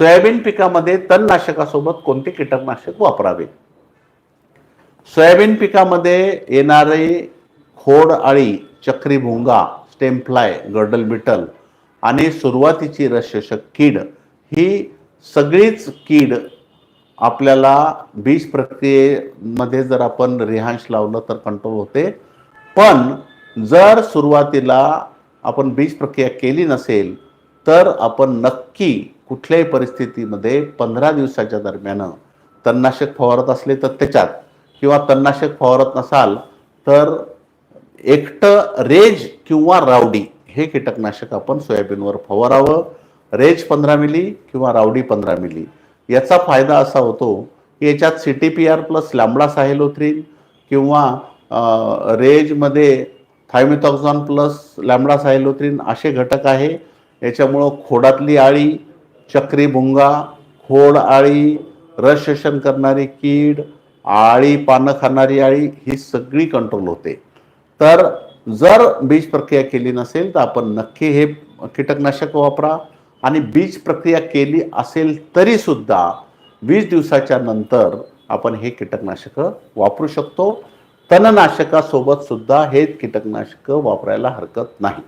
Soybean पिकामध्ये तणनाशकासोबत कोणते कीटकनाशक वापरावे? सोयाबीन पिकामध्ये येणारे खोड आळी चक्री स्टेमफ्लाय गर्डल बिटल आणि सुरुवातीची रसशोषक कीड ही सगळीच कीड आपल्याला बीज प्रक्रियेमध्ये जर आपण रिहांश लावलं तर कंट्रोल होते. पण जर सुरुवातीला आपण बीज प्रक्रिया केली नसेल तर आपण नक्की कुठल्याही परिस्थितीमध्ये पंधरा दिवसाच्या दरम्यान तणनाशक फवारत असले तर त्याच्यात किंवा तणनाशक फवारत नसाल तर एकटं रेज किंवा रावडी हे कीटकनाशक आपण सोयाबीनवर फवारावं. रेज पंधरा मिली किंवा रावडी पंधरा मिली. याचा फायदा असा होतो की याच्यात C T P R plus lambda cyhalothrin किंवा रेजमध्ये थायमिथॉक्झॉन प्लस लॅमडा सायलोथ्रीन असे घटक आहे. याच्यामुळं खोडातली आळी चक्री भुंगा खोड आळी रस करणारी कीड आळी पानं खाणारी आळी ही सगळी कंट्रोल होते. तर जर बीज प्रक्रिया केली नसेल तर आपण नक्की हे कीटकनाशक वापरा आणि बीज प्रक्रिया केली असेल तरी सुद्धा वीस दिवसाच्या नंतर आपण हे कीटकनाशक वापरू शकतो. तणनाशकासोबत सुद्धा हे कीटकनाशक वापरायला हरकत नाही.